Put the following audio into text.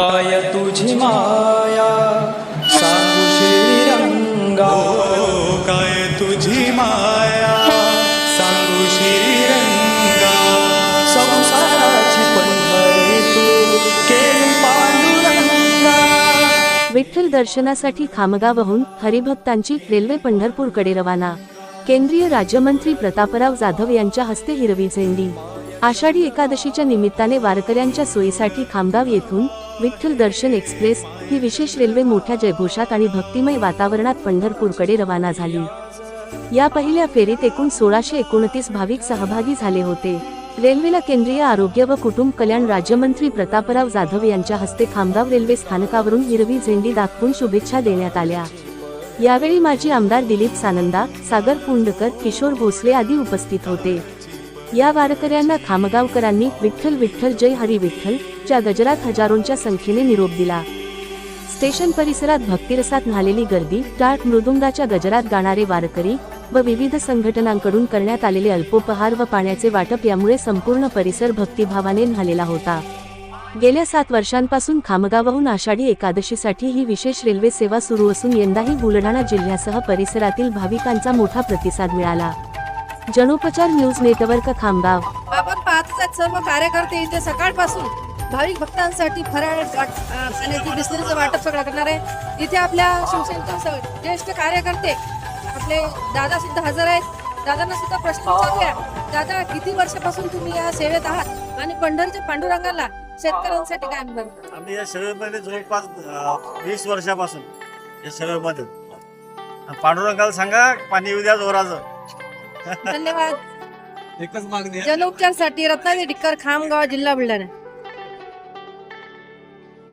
काय तुझी माया. सांगू श्रीरंगा. ओ काय तुझी माया. सांगू श्रीरंगा. संसाराची पंढरी तू केली पांडुरंगा. विठ्ठल दर्शनासाठी खामगावहून हरिभक्तांची रेल्वे पंढरपूरकडे रवाना. केंद्रीय राज्यमंत्री प्रतापराव जाधव यांच्या हस्ते हिरवी झेंडी. आषाढी एकादशीच्या निमित्ताने वारकऱ्यांच्या सोयीसाठी खामगाव येथून विठ्ठल दर्शन एक्सप्रेस ही विशेष रेल्वे मोठ्या जयघोषात आणि भक्तिमय वातावरणात पंढरपूरकडे रवाना झाली. या पहिल्या फेरीत एकूण सोळाशे एकोणतीस भाविक सहभागी झाले होते. रेल्वेला केंद्रीय आरोग्य व कुटुंब कल्याण राज्यमंत्री प्रतापराव जाधव यांच्या हस्ते खामगाव रेल्वे स्थानकावरून हिरवी झेंडी दाखवून शुभेच्छा देण्यात आल्या. यावेळी माजी आमदार दिलीप सानंदा सागर पुंडकर किशोर भोसले आदी उपस्थित होते. या वारकऱ्यांना खामगावकरांनी विठ्ठल विठ्ठल जय हरी विठ्ठल च्या गजरात हजारोंच्या संख्येने निरोप दिला. स्टेशन परिसरात भक्तिरसात न्हालेली गर्दी टाळ मृदुंगाच्या गजरात गाणारे वारकरी व विविध संघटनांकडून करण्यात आलेले अल्पोपहार व पाण्याचे वाटप यामुळे संपूर्ण परिसर भक्तिभावाने न्हालेला होता. गेल्या सात वर्षांपासून खामगावहून आषाढी एकादशीसाठी ही विशेष रेल्वे सेवा सुरू असून यंदाही बुलढाणा जिल्ह्यासह परिसरातील भाविकांचा मोठा प्रतिसाद मिळाला. जनोपचार न्यूज नेटवर्क खामगाव आपण पाहतच आहेत सर्व कार्यकर्ते इथे सकाळपासून भाविक भक्तांसाठी फराळ पाण्याची बिस्लरीचं वाटप सगळं करणार आहे. इथे आपल्या शिवसेनेचे स- ज्येष्ठ कार्यकर्ते आपले दादा सुद्धा हजर आहेत. दादांना सुद्धा प्रश्न विचारूया. दादा किती वर्षापासून तुम्ही या सेवेत आहात? आणि पंढरीच्या पांडुरंगाला शेतकऱ्यांसाठी काय म्हणतात आम्ही या शहरामध्ये जवळपास वीस वर्षापासून या शहरामध्ये पांडुरंगाला सांगा पाणी येऊ द्या जोराचं. धन्यवाद. एकच मागणी जनोपचारसाठी रत्नागिरी डिक्कर खामगाव जिल्हा बुलढाणा.